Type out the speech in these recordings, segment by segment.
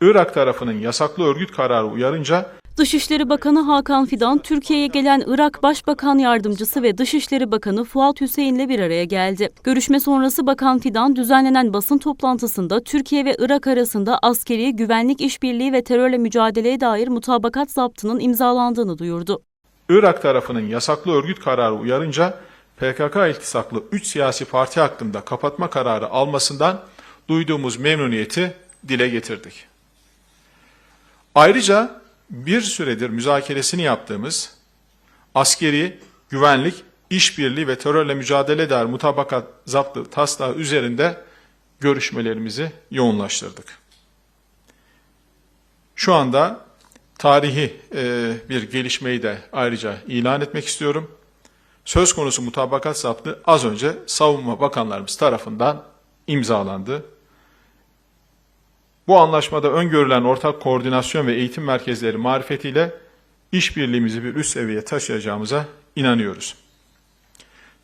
Irak tarafının yasaklı örgüt kararı uyarınca Dışişleri Bakanı Hakan Fidan, Türkiye'ye gelen Irak Başbakan Yardımcısı ve Dışişleri Bakanı Fuat Hüseyin'le bir araya geldi. Görüşme sonrası Bakan Fidan düzenlenen basın toplantısında Türkiye ve Irak arasında askeri, güvenlik işbirliği ve terörle mücadeleye dair mutabakat zaptının imzalandığını duyurdu. Irak tarafının yasaklı örgüt kararı uyarınca PKK iltisaklı 3 siyasi parti hakkında kapatma kararı almasından duyduğumuz memnuniyeti dile getirdik. Ayrıca bir süredir müzakeresini yaptığımız askeri, güvenlik, işbirliği ve terörle mücadele dair mutabakat zaptı taslağı üzerinde görüşmelerimizi yoğunlaştırdık. Şu anda tarihi e, bir gelişmeyi de ayrıca ilan etmek istiyorum. Söz konusu mutabakat zaptı az önce savunma bakanlarımız tarafından imzalandı. Bu anlaşmada öngörülen ortak koordinasyon ve eğitim merkezleri marifetiyle işbirliğimizi bir üst seviyeye taşıyacağımıza inanıyoruz.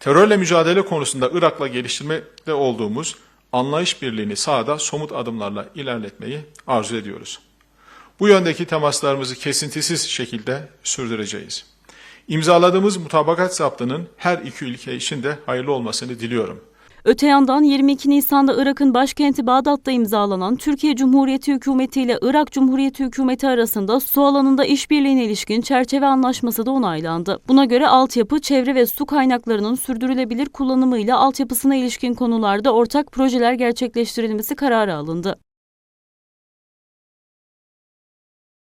Terörle mücadele konusunda Irak'la geliştirmekte olduğumuz anlayış birliğini sahada somut adımlarla ilerletmeyi arzu ediyoruz. Bu yöndeki temaslarımızı kesintisiz şekilde sürdüreceğiz. İmzaladığımız mutabakat zaptının her iki ülke için de hayırlı olmasını diliyorum. Öte yandan 22 Nisan'da Irak'ın başkenti Bağdat'ta imzalanan Türkiye Cumhuriyeti Hükümeti ile Irak Cumhuriyeti Hükümeti arasında su alanında işbirliğine ilişkin çerçeve anlaşması da onaylandı. Buna göre altyapı, çevre ve su kaynaklarının sürdürülebilir kullanımıyla altyapısına ilişkin konularda ortak projeler gerçekleştirilmesi kararı alındı.